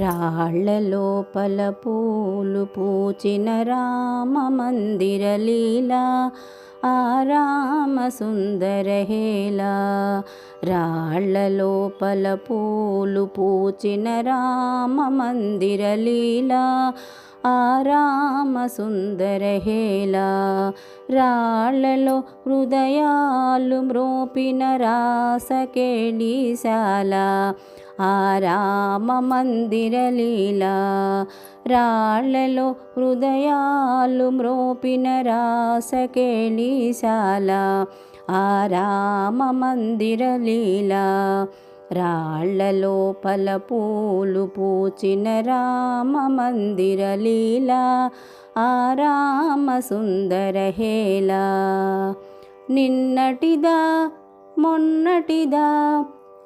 రాళ్ళ లోపల పూలు పూచిన రామ మందిర లీలా ఆ రామ సుందర హేలా రాళ్ళ లోపల పూలు పూచిన రామ మందిర లీలా ఆ రామ సుందర హేలా రాళ్ళలో హృదయాలు మ్రోపిన రాసకేళీశాల. ఆ రామ మందిర లీలా రాళ్ళలో హృదయాలు మ్రోపిన రాసకేళీశాల. ఆ రామ మందిర లీలా రాళ్ళ లోపల పూలు పూచిన రామ మందిర లీలా ఆ రామ సుందర హేలా నిన్నటిదా మొన్నటిదా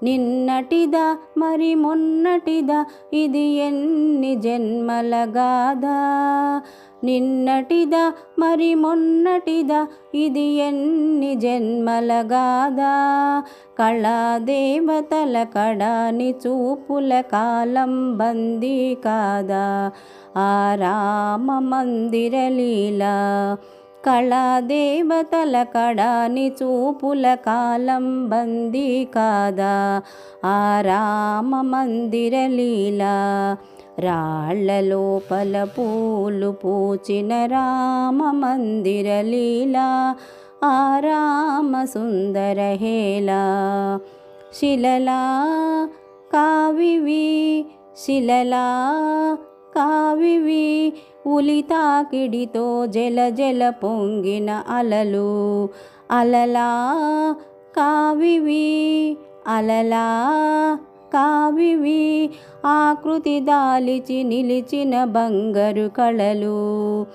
నిన్నటిదా మరి మొన్నటిదా? ఇది ఎన్ని జన్మల గాదా నిన్నటిదా మరి మొన్నటిదా? ఇది ఎన్ని జన్మల గాదా కళాదేవతల కడాని చూపుల కాలం బందీ కాదా? ఆ రామ మందిర లీలా కళాదేవతల కడాని చూపుల కాలం బందీ కాదా? ఆ రామ మందిర లీలా రాళ్ళ లోపల పూలు పూచిన రామ మందిర లీలా ఆ రామ సుందర హేలా శిలలా కావివి శిలలా కావివి ఉలితాకిడితో జల జల పొంగిన అలలు. అలలా కావివి అలలా కావివి ఆకృతి దాలిచి నిలిచిన బంగరు కళలు.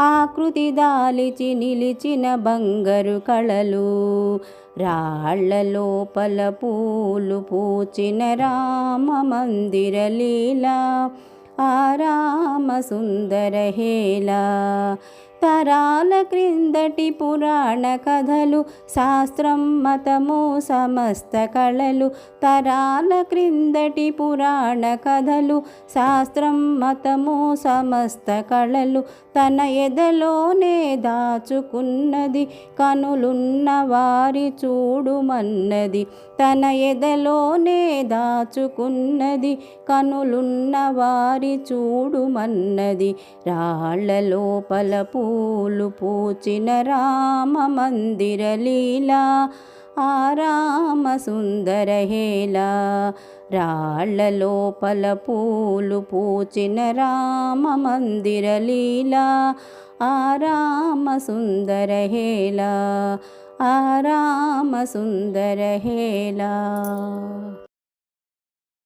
ఆకృతి దాలిచి నిలిచిన బంగరు కళలు. రాళ్ళ లోపల పూలు పూచిన రామ మందిర లీలా. आराम हेला తరాల క్రిందటి పురాణ కథలు శాస్త్రం మతము సమస్త కళలు. తరాల క్రిందటి పురాణ కథలు శాస్త్రం మతము సమస్త కళలు. తన ఎదలోనే దాచుకున్నది కనులున్న వారి చూడుమన్నది. తన ఎదలోనే దాచుకున్నది కనులున్న వారి చూడుమన్నది. రాళ్ళ లోపల పూ పూలు పూచిన రామ మందిర లీలా ఆ రామ సుందర హేలా రాళ్ళ లోపల పూలు పూచిన రామ మందిర లీలా ఆ రామ సుందర హేలా ఆ రామ సుందర హేలా